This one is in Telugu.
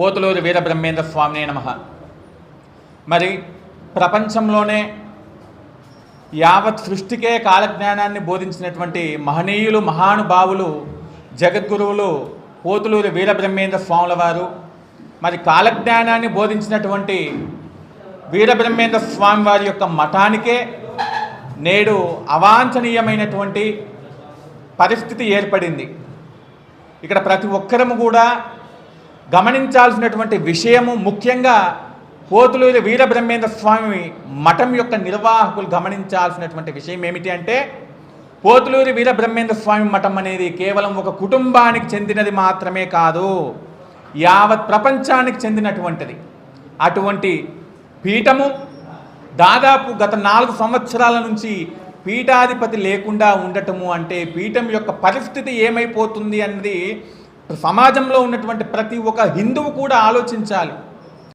పోతులూరి వీరబ్రహ్మేంద్ర స్వామినే నమ. మరి ప్రపంచంలోనే యావత్ సృష్టికే కాలజ్ఞానాన్ని బోధించినటువంటి మహనీయులు మహానుభావులు జగద్గురువులు పోతులూరి వీరబ్రహ్మేంద్ర స్వాముల వారు మరి కాలజ్ఞానాన్ని బోధించినటువంటి వీరబ్రహ్మేంద్ర స్వామి వారి యొక్క మఠానికే నేడు అవాంఛనీయమైనటువంటి పరిస్థితి ఏర్పడింది. ఇక్కడ ప్రతి ఒక్కరము కూడా గమనించాల్సినటువంటి విషయము ముఖ్యంగా పోతులూరి వీరబ్రహ్మేంద్ర స్వామి మఠం యొక్క నిర్వాహకులు గమనించాల్సినటువంటి విషయం ఏమిటి అంటే పోతులూరి వీరబ్రహ్మేంద్ర స్వామి మఠం అనేది కేవలం ఒక కుటుంబానికి చెందినది మాత్రమే కాదు యావత్ ప్రపంచానికి చెందినటువంటిది. అటువంటి పీఠము దాదాపు గత నాలుగు సంవత్సరాల నుంచి పీఠాధిపతి లేకుండా ఉండటము అంటే పీఠం యొక్క పరిస్థితి ఏమైపోతుంది అన్నది సమాజంలో ఉన్నటువంటి ప్రతి ఒక్క హిందువు కూడా ఆలోచించాలి.